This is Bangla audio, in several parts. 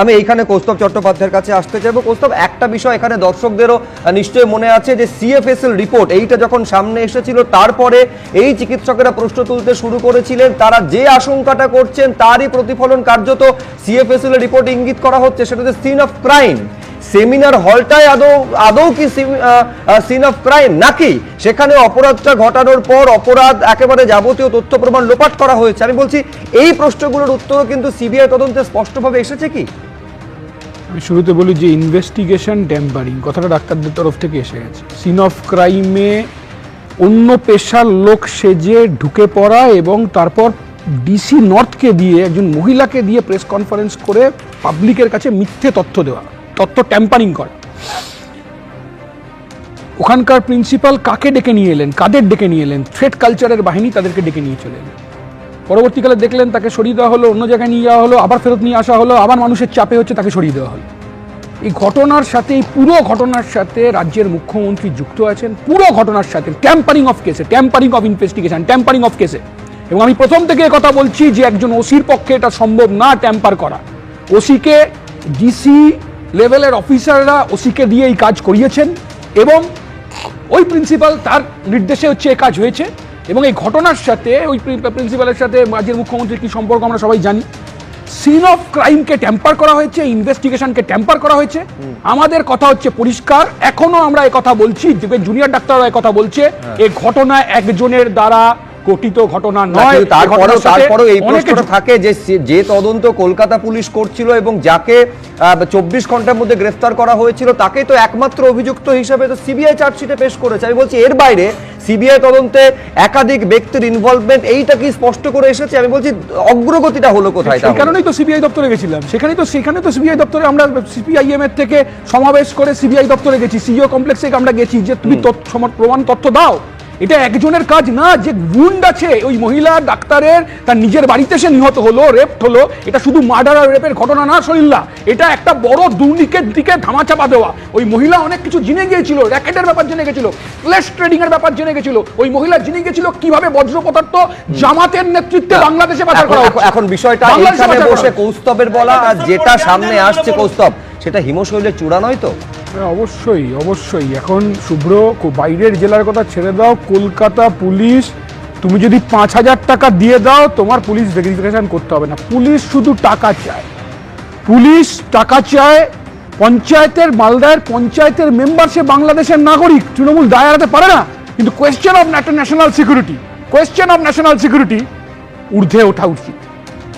আমি এইখানে কৌস্তব চট্টোপাধ্যায়ের কাছে আসতে চাইব। কৌস্তব একটা বিষয় এখানে দর্শকদেরও আহ, নিশ্চয়ই মনে আছে যে সিএফএসএল রিপোর্ট এইটা যখন সামনে এসেছিল তারপরে এই চিকিৎসকেরা প্রশ্ন তুলতে শুরু করেছিলেন তারা যে আশঙ্কাটা করছেন তারই প্রতিফলন কার্যত সিএফএসএল রিপোর্ট ইঙ্গিত করা হচ্ছে সেটা হচ্ছে সিন অফ ক্রাইম সেমিনার হলটায় আদৌ আদৌ কি সিন অফ ক্রাইম নাকি সেখানে অপরাধটা ঘটানোর পর অপরাধ একেবারে যাবতীয় তথ্য প্রমাণ লোপাট করা হয়েছে? আমি বলছি এই প্রশ্নগুলোর উত্তরও কিন্তু সিবিআই তদন্তে স্পষ্টভাবে এসেছে কি? আমি শুরুতে বলি যে ইনভেস্টিগেশন ট্যাম্পারিং কথাটা ডাক্তারদের তরফ থেকে এসে গেছে। সিন অফ ক্রাইমে অন্য পেশার লোক সেজে ঢুকে পড়া এবং তারপর ডিসি নর্থকে দিয়ে, একজন মহিলাকে দিয়ে প্রেস কনফারেন্স করে পাবলিকের কাছে মিথ্যে তথ্য দেওয়া, তথ্য ট্যাম্পারিং করা। ওখানকার প্রিন্সিপাল কাকে ডেকে নিয়ে এলেন? কাদের ডেকে নিয়ে এলেন? থ্রেড কালচারের বাহিনী তাদেরকে ডেকে নিয়ে চলে এলেন। পরবর্তীকালে দেখলেন তাকে সরিয়ে দেওয়া হলো, অন্য জায়গায় নিয়ে যাওয়া হলো, আবার ফেরত নিয়ে আসা হলো, আবার মানুষের চাপে হচ্ছে তাকে সরিয়ে দেওয়া হলো। এই ঘটনার সাথে, এই পুরো ঘটনার সাথে রাজ্যের মুখ্যমন্ত্রী যুক্ত আছেন। পুরো ঘটনার সাথে ট্যাম্পারিং অফ কেসে tampering of investigation tampering of কেসে এবং আমি প্রথম থেকে কথা বলছি যে একজন ওসির পক্ষে এটা সম্ভব না ট্যাম্পার করা। ওসিকে ডিসি লেভেলের অফিসাররা ওসিকে দিয়ে এই কাজ করিয়েছেন এবং ওই প্রিন্সিপাল তার নির্দেশে হচ্ছে এ কাজ হয়েছে। এবং এই ঘটনার সাথে ওই প্রিন্সিপালের সাথে রাজ্যের মুখ্যমন্ত্রীর কি সম্পর্ক আমরা সবাই জানি। সিন অফ ক্রাইমকে ট্যাম্পার করা হয়েছে ইনভেস্টিগেশনকে ট্যাম্পার করা হয়েছে। আমাদের কথা হচ্ছে পরিষ্কার। এখনও আমরা কথা বলছি জুনিয়র ডাক্তাররা কথা বলছে। এই ঘটনা একজনের দ্বারা গঠিত ঘটনা নয়। তারপরেও তারপরেও এই প্রশ্নটা থাকে যে যে তদন্ত কলকাতা পুলিশ করছিল এবং যাকে চব্বিশ ঘণ্টার মধ্যে গ্রেফতার করা হয়েছিল তাকেই তো একমাত্র অভিযুক্ত হিসেবে তো সিবিআই চার্জশিটে পেশ করেছে। আমি বলছি এর বাইরে সিবিআই তদন্তে একাধিক ব্যক্তির ইনভলভমেন্ট এইটা কি স্পষ্ট করে এসেছে? আমি বলছি অগ্রগতিটা হলো কোথায় সেই? কারণেই তো সিবিআই দপ্তরে গেছিলাম। সেখানে তো সেখানে তো সিবিআই দপ্তরে আমরা সিপিআইএম এর থেকে সমাবেশ করে সিবিআই দপ্তরে গেছি। সিইও কমপ্লেক্সে আমরা গেছি যে তুমি প্রমাণ তথ্য দাও। এটা একজনের কাজ না যে গুন্ড আছে ওই মহিলা ডাক্তারের তার নিজের বাড়িতে সে নিহত হলো রেপ হলো এটা শুধু মার্ডার আর রেপের ঘটনা না শরীল্লা এটা একটা বড় দুর্নীতির দিকে ধামাচাপা দেওয়া। ওই মহিলা অনেক কিছু জেনে গিয়েছিল র্যাকেটের ব্যাপার জেনে গেছিল ফ্লেশ ট্রেডিং এর ব্যাপার জেনে গেছিল ওই মহিলা জেনে গেছিল কীভাবে বজ্র পদার্থ জামাতের নেতৃত্বে বাংলাদেশে পাচার এখন- করা এখন- এখন বিষয়টা এখানে বসে কৌস্তবের বলা আর যেটা সামনে আসছে কৌস্তব সেটা হিমশৈলের চূড়া নয় তো? অবশ্যই অবশ্যই। এখন শুভ্র বাইরের জেলার কথা ছেড়ে দাও, কলকাতা পুলিশ, তুমি যদি পাঁচ হাজার টাকা দিয়ে দাও, তোমার পুলিশ ভেরিফিকেশন করতে হবে না। পুলিশ শুধু টাকা চায়। পুলিশ টাকা চায় পঞ্চায়েতের মালদায়ের পঞ্চায়েতের মেম্বার সে বাংলাদেশের নাগরিক। তৃণমূল দায় এড়াতে পারে না। কিন্তু question of national security question of national security ঊর্ধ্বে ওঠা উচিত।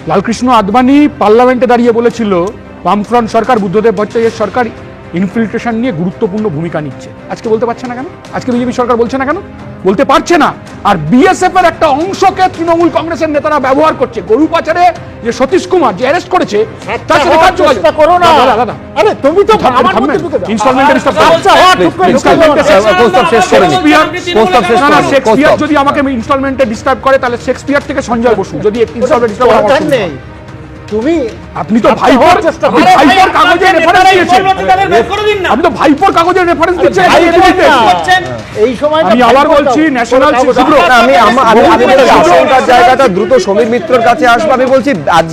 লালকৃষ্ণ আদবানি পার্লামেন্টে দাঁড়িয়ে বলেছিল, বামফ্রন্ট সরকার, বুদ্ধদেব ভট্টাচার্যের সরকার ইনফিল্ট্রেশন নিয়ে গুরুত্বপূর্ণ ভূমিকা নিচ্ছে। আজকে বলতে পারছে না কেন? আজকে বিজেপি সরকার বলছে না কেন? বলতে পারছে না। আর বিএসএফ এর একটা অংশকে তৃণমূল কংগ্রেসের নেতারা ব্যবহার করছে। গরু পাচারে যে সতীশ কুমার যে অ্যারেস্ট করেছে তার সাথে কার যোগাযোগ? করো না। দাদা, আরে তুমি তো আমার মধ্যে। ইনস্টলমেন্টে ডিস্টার্ব আচ্ছা, হ্যাঁ। শেষ- করে শেষ না। করে শেক্সপিয়ার যদি আমাকে ইনস্টলমেন্টে ডিস্টার্ব করে তাহলে শেক্সপিয়ার থেকে সঞ্জয় বসু। যদি ইনস্টলমেন্ট ডিস্টার্ব দরকার নেই। তুমি আপনি তো ভাইপোর ভাইপোর কাগজে রেফারেন্স দিয়েছেন আপনি তো ভাইপোর কাগজের রেফারেন্স দিচ্ছেন। এই সময় আমি আবার বলছি, ন্যাশনাল আমি আমা- জায়গাটা দ্রুত সমীর মিত্রর কাছে আসব। আমি বলছি আজ